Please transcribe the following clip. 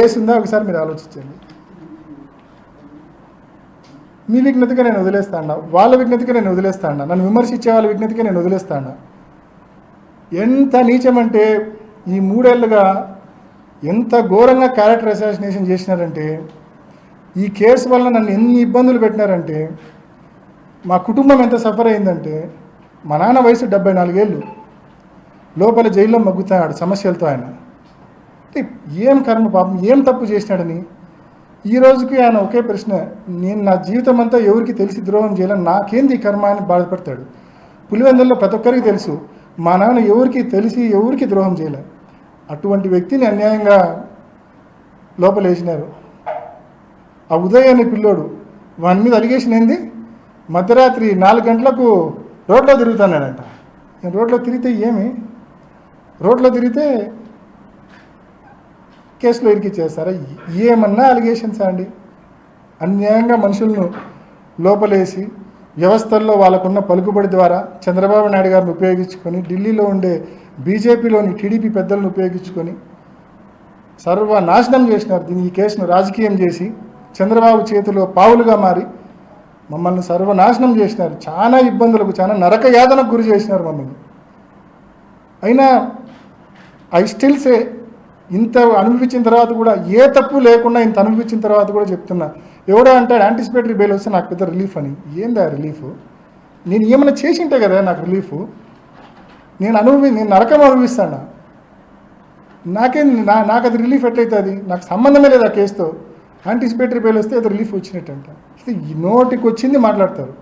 Case ఉందా? ఒకసారి మీరు ఆలోచించండి. మీ విఘ్నతగా నేను వదిలేస్తాను? వాళ్ళ విఘ్నతగా నేను వదిలేస్తాను? నన్ను విమర్శించే వాళ్ళ విఘ్నతగా నేను వదిలేస్తాను? ఎంత నీచమంటే ఈ మూడేళ్ళుగా ఎంత ఘోరంగా క్యారెక్టర్ అసాసినేషన్ చేసినారంటే ఈ కేసు వల్ల నన్ను ఎన్ని ఇబ్బందులు పెట్టినారంటే మా కుటుంబం ఎంత సఫర్ అయిందంటే మా నాన్న వయసు డెబ్బై నాలుగేళ్ళు. లోపల జైల్లో మగ్గుతాడు సమస్యలతో ఆయన. ఏం కర్మ పాపం ఏం తప్పు చేసినాడని? ఈ రోజుకి ఆయన ఒకే ప్రశ్న నేను నా జీవితం అంతా ఎవరికి తెలిసి ద్రోహం చేయాలని నాకేంది ఈ కర్మ అని బాధపడతాడు. పులివెందుల్లో ప్రతి ఒక్కరికి తెలుసు మా నాన్న ఎవరికి తెలిసి ఎవరికి ద్రోహం చేయలే? అటువంటి వ్యక్తిని అన్యాయంగా లోపలేసినారు. ఆ ఉదయ్ అనే పిల్లోడు వాని మీద అలిగేషన్ ఏంది? మధ్యరాత్రి నాలుగు గంటలకు రోడ్లో తిరుగుతున్నాడంట. నేను రోడ్లో తిరిగితే ఏమి? రోడ్లో తిరిగితే కేసులో ఇరికిచ్చేస్తారా ఏమన్నా అలిగేషన్స్ అండి? అన్యాయంగా మనుషులను లోపలేసి వ్యవస్థల్లో వాళ్ళకున్న పలుకుబడి ద్వారా చంద్రబాబు నాయుడు గారిని ఉపయోగించుకొని ఢిల్లీలో ఉండే బీజేపీలోని టీడీపీ పెద్దలను ఉపయోగించుకొని సర్వనాశనం చేసినారు. దీన్ని ఈ కేసును రాజకీయం చేసి చంద్రబాబు చేతిలో పావులుగా మారి మమ్మల్ని సర్వనాశనం చేసినారు. చాలా ఇబ్బందులకు చాలా నరక యాతనకు గురి చేసినారు మమ్మల్ని. అయినా ఐ స్టిల్ సే ఇంత అనుభవించిన తర్వాత కూడా ఏ తప్పు లేకుండా ఇంత అనుభవించిన తర్వాత కూడా చెప్తున్నా. ఎవడో అంటాడు యాంటిసిపేటరీ బెయిల్ వస్తే నాకు పెద్ద రిలీఫ్ అని. ఏందా రిలీఫ్ నేను ఏమైనా చేసింటే కదా నాకు రిలీఫ్ నేను అనుభవి నేను నరకం అనుభవిస్తాను? నాకేం నా నాకు అది రిలీఫ్ ఎట్లయితుంది? నాకు సంబంధమే లేదు ఆ కేసుతో యాంటిసిపేటరీ బెయిల్ వస్తే అది రిలీఫ్ వచ్చినట్టు అంట నోటికి వచ్చింది మాట్లాడతారు.